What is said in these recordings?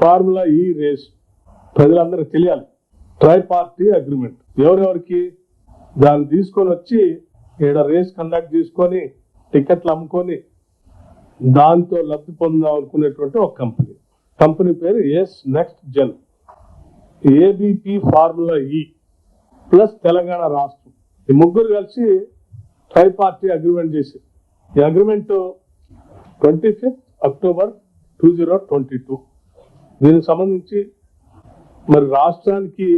Formula ఈ race. ప్రజలందరికీ తెలియాలి. Tri party agreement. ఎవరెవరికి? దాన్ని తీసుకొని వచ్చి ఈడ రేస్ కండక్ట్ చేసుకొని టికెట్లు అమ్ముకొని దాంతో లబ్ధి పొందాం అనుకునేటువంటి ఒక కంపెనీ. కంపెనీ పేరు S next gen. ABP formula E plus Telangana రాష్ట్రం. ఈ ముగ్గురు కలిసి ట్రై పార్టీ అగ్రిమెంట్ చేసి ఈ agreement twenty fifth October two zero twenty two. దీనికి సంబంధించి మరి రాష్ట్రానికి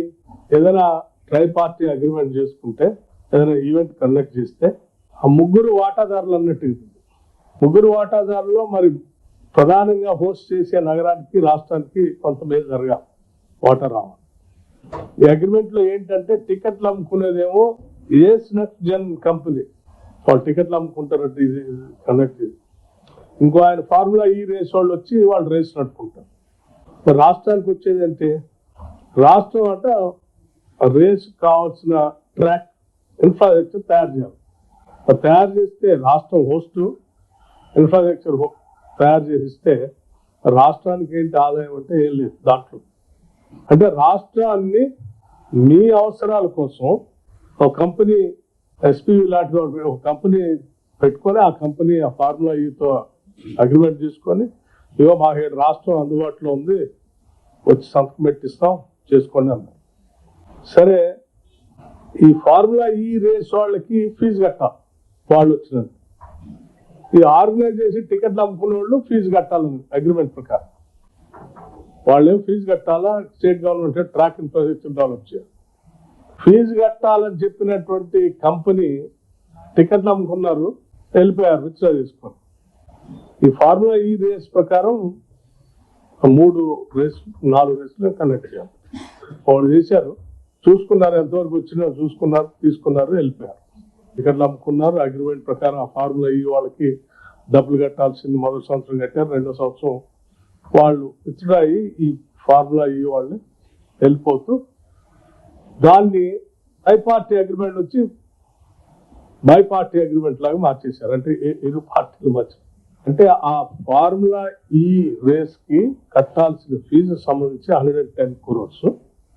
ఏదైనా ట్రై పార్టీ అగ్రిమెంట్ చేసుకుంటే ఏదైనా ఈవెంట్ కండక్ట్ చేస్తే ఆ ముగ్గురు వాటాదారులు అన్నట్టు ఇది. ముగ్గురు వాటాదారులు మరి ప్రధానంగా హోస్ట్ చేసే నగరానికి రాష్ట్రానికి కొంత మేలు జరగాలి వాటా రావాలి. ఈ అగ్రిమెంట్లో ఏంటంటే టికెట్లు అమ్ముకునేదేమో ఏస్ నెక్స్ట్ జన్ కంపెనీ. వాళ్ళు టికెట్లు అమ్ముకుంటారంటే ఇది కండక్ట్ చేసి. ఇంకో ఆయన ఫార్ములా ఈ రేస్ వాళ్ళు వచ్చి వాళ్ళు రేస్ నడుపుకుంటారు. రాష్ట్రానికి వచ్చేది అంటే రాష్ట్రం అంటే రేస్ కావాల్సిన ట్రాక్ ఇన్ఫ్రాస్ట్రక్చర్ తయారు చేయాలి. తయారు చేస్తే రాష్ట్రం హోస్ట్ ఇన్ఫ్రాస్ట్రక్చర్ తయారు చేసిస్తే రాష్ట్రానికి ఏంటి ఆదాయం అంటే ఏం లేదు దాంట్లో. అంటే రాష్ట్రాన్ని మీ అవసరాల కోసం ఒక కంపెనీ ఎస్పీవి లాంటి ఒక కంపెనీ పెట్టుకొని ఆ కంపెనీ ఆ ఫార్ములా ఈతో అగ్రిమెంట్ తీసుకొని ఇగో మా రాష్ట్రం అందుబాటులో ఉంది. వచ్చి సంతకం పెట్టిస్తాం. చేసుకోండి అన్నారు. సరే ఈ ఫార్ములా ఈ రేస్ వాళ్ళకి ఫీజు కట్టాలి వాళ్ళు వచ్చినందుకు. ఈ ఆర్గనైజ్ చేసి టికెట్లు అమ్ముకునే వాళ్ళు ఫీజు కట్టాలని అగ్రిమెంట్ ప్రకారం. వాళ్ళు ఏం ఫీజు కట్టాలా? State government track infrastructure develop చేయాలి. ఫీజు కట్టాలని చెప్పినటువంటి కంపెనీ టికెట్లు అమ్ముకున్నారు వెళ్ళిపోయారు విత్డ్రా తీసుకొని ఈ ఫార్ములా ఈ రేస్ ప్రకారం మూడు రేస్ నాలుగు రేసులు కండక్ట్ చేయాలి. వాళ్ళు చేశారు. చూసుకున్నారు ఎంతవరకు వచ్చినా చూసుకున్నారు తీసుకున్నారు వెళ్ళిపోయారు. టికెట్లు అమ్ముకున్నారు. అగ్రిమెంట్ ప్రకారం ఆ ఫార్ములా ఈ వాళ్ళకి డబ్బులు కట్టాల్సింది మొదటి సంవత్సరం కట్టారు. రెండో సంవత్సరం వాళ్ళు విత్డ్రా అయ్యి ఈ ఫార్ములా ఈ వాళ్ళని వెళ్ళిపోతూ దాన్ని బై పార్టీ అగ్రిమెంట్ వచ్చి బై పార్టీ అగ్రిమెంట్ లాగా మార్చేశారు. అంటే ఇరు పార్టీలు మధ్య. అంటే ఆ ఫార్ములా ఈ రేస్కి కట్టాల్సిన ఫీజు సంబంధించి hundred and ten crores.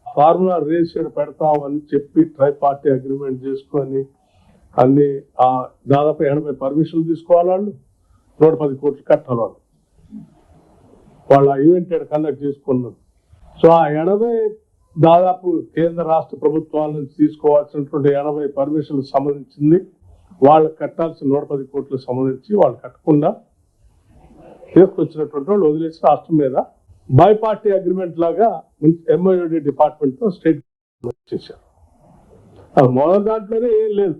Formula race ఇక్కడ పెడతామని చెప్పి ట్రై పార్టీ అగ్రిమెంట్ చేసుకొని అన్ని ఆ దాదాపు ఎనభై పర్మిషన్లు తీసుకోవాలి వాళ్ళు. నూట పది కోట్లు కట్టాలి వాళ్ళు. వాళ్ళ ఈవెంట్ కండక్ట్ చేసుకున్నారు. సో ఆ ఎనభై దాదాపు కేంద్ర రాష్ట్ర ప్రభుత్వాల నుంచి తీసుకోవాల్సినటువంటి ఎనభై పర్మిషన్లకు సంబంధించింది. వాళ్ళకి కట్టాల్సిన నూట పది కోట్లకు సంబంధించి వాళ్ళు కట్టకుండా తీసుకొచ్చినటువంటి వాళ్ళు వదిలేసి రాష్ట్రం మీద బై పార్టీ అగ్రిమెంట్ లాగా ఎంఐడి డిపార్ట్మెంట్తో స్టేట్ చేశారు. మొదటి దాంట్లోనే ఏం లేదు.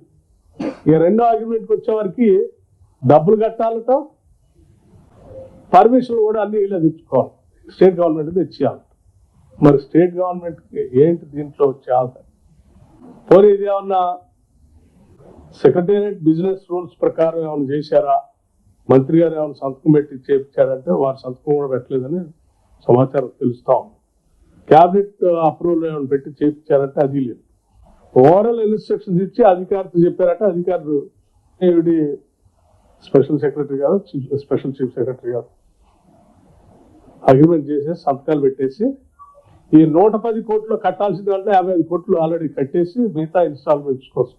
ఇక రెండో అగ్రిమెంట్కి వచ్చేవారికి డబ్బులు కట్టాలట పర్మిషన్ కూడా అన్ని ఇలా తెచ్చుకోవాలి. స్టేట్ గవర్నమెంట్ తెచ్చేయాలి మరి స్టేట్ గవర్నమెంట్ ఏంటి దీంట్లో వచ్చే పోనీ ఇది ఏమన్నా సెక్రటేరియట్ బిజినెస్ రూల్స్ ప్రకారం ఏమైనా చేశారా? మంత్రి గారు ఏమైనా సంతకం పెట్టి చేయించారంటే వారు సంతకం కూడా పెట్టలేదని సమాచారం తెలుస్తా ఉంది. క్యాబినెట్ అప్రూవల్ ఏమైనా పెట్టి చేయించారంటే అది లేదు. ఓవరాల్ ఇన్స్ట్రక్షన్స్ ఇచ్చి అధికారితో చెప్పారంటే అధికారులు ఈవిడి స్పెషల్ సెక్రటరీ గారు స్పెషల్ చీఫ్ సెక్రటరీ గారు అగ్రిమెంట్ చేసి సంతకాలు పెట్టేసి ఈ నూట పది కోట్లు కట్టాల్సిన దాంట్లో యాభై ఐదు కోట్లు ఆల్రెడీ కట్టేసి మిగతా ఇన్స్టాల్మెంట్స్ కోసం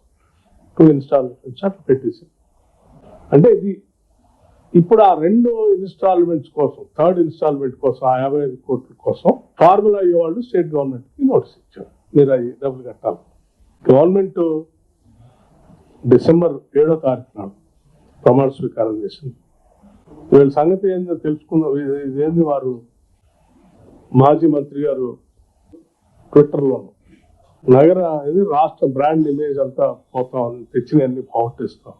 టూ ఇన్స్టాల్మెంట్స్ అట్లా పెట్టేసి. అంటే ఇది ఇప్పుడు ఆ రెండు ఇన్స్టాల్మెంట్స్ కోసం థర్డ్ ఇన్స్టాల్మెంట్ కోసం ఆ యాభై ఐదు కోట్ల కోసం ఫార్ములా అయ్యే వాళ్ళు స్టేట్ గవర్నమెంట్కి నోటీస్ ఇచ్చారు. మీరు అవి డబ్బులు కట్టాలి. గవర్నమెంట్ డిసెంబర్ ఏడో తారీఖు నాడు ప్రమాణ స్వీకారం చేసింది. వీళ్ళ సంగతి ఏందో తెలుసుకున్న ఇది- ఇదేంది వారు? మాజీ మంత్రి గారు ట్విట్టర్లో నగర ఇది రాష్ట్ర బ్రాండ్ ఇమేజ్ అంతా పోతాం తెచ్చినవన్నీ అన్ని పోగొట్టేస్తాం.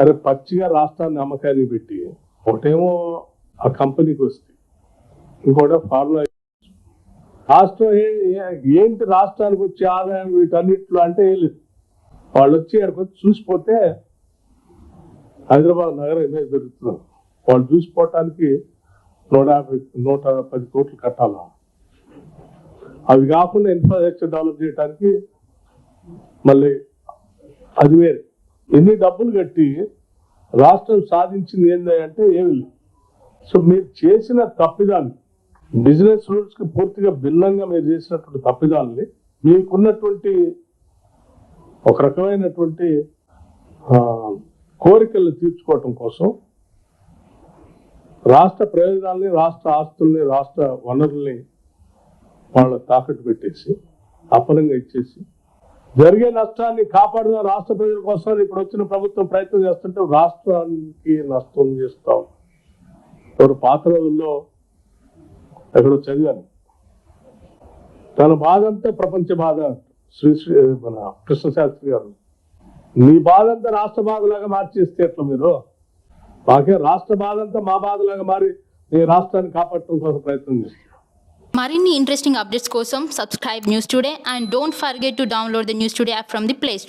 అరే పచ్చిగా రాష్ట్రాన్ని అమ్మకానికి పెట్టి ఒకటేమో ఆ కంపెనీకి వస్తే ఇంకోటి ఫార్ములా రాష్ట్రం ఏంటి రాష్ట్రానికి వచ్చే ఆదాయం వీటన్నిటిలో అంటే ఏం లేదు. వాళ్ళు వచ్చి అక్కడికి వచ్చి చూసిపోతే హైదరాబాద్ నగరం ఇమేజ్ పెరుగుతుంది. వాళ్ళు చూసిపోవటానికి నూట యాభై నూట పది కోట్లు కట్టాలా? అవి కాకుండా ఇన్ఫ్రాస్ట్రక్చర్ డెవలప్ చేయడానికి మళ్ళీ అది వేరే. ఎన్ని డబ్బులు కట్టి రాష్ట్రం సాధించింది ఏంటంటే ఏమి లేదు. సో మీరు చేసిన తప్పిదాన్ని బిజినెస్ రూల్స్కి పూర్తిగా భిన్నంగా మీరు చేసినటువంటి తప్పిదాన్ని మీకున్నటువంటి ఒక రకమైనటువంటి కోరికలు తీర్చుకోవటం కోసం రాష్ట్ర ప్రయోజనాల్ని రాష్ట్ర ఆస్తుల్ని రాష్ట్ర వనరుల్ని వాళ్ళ తాకట్టు పెట్టేసి అపనంగా ఇచ్చేసి జరిగే నష్టాన్ని కాపాడిన రాష్ట్ర ప్రజల కోసం ఇప్పుడు వచ్చిన ప్రభుత్వం ప్రయత్నం చేస్తుంటే రాష్ట్రానికి నష్టం చేస్తాం ఎవరు పాత రోజుల్లో ఎక్కడో చదివాను. తన బాధ అంతా ప్రపంచ బాధ శ్రీ శ్రీ మన కృష్ణశాస్త్రి గారు. మీ బాధ అంతా రాష్ట్ర బాధలాగా మార్చేస్తే ఎట్లా మీరు. మాకే రాష్ట్ర బాధ అంతా మా బాధలాగా మారి ఈ రాష్ట్రాన్ని కాపాడటం కోసం ప్రయత్నం చేస్తాం. మరిన్ని ఇంట్రెస్టింగ్ అప్డేట్స్ కోసం subscribe News Today and don't forget to download the News Today app from the Play Store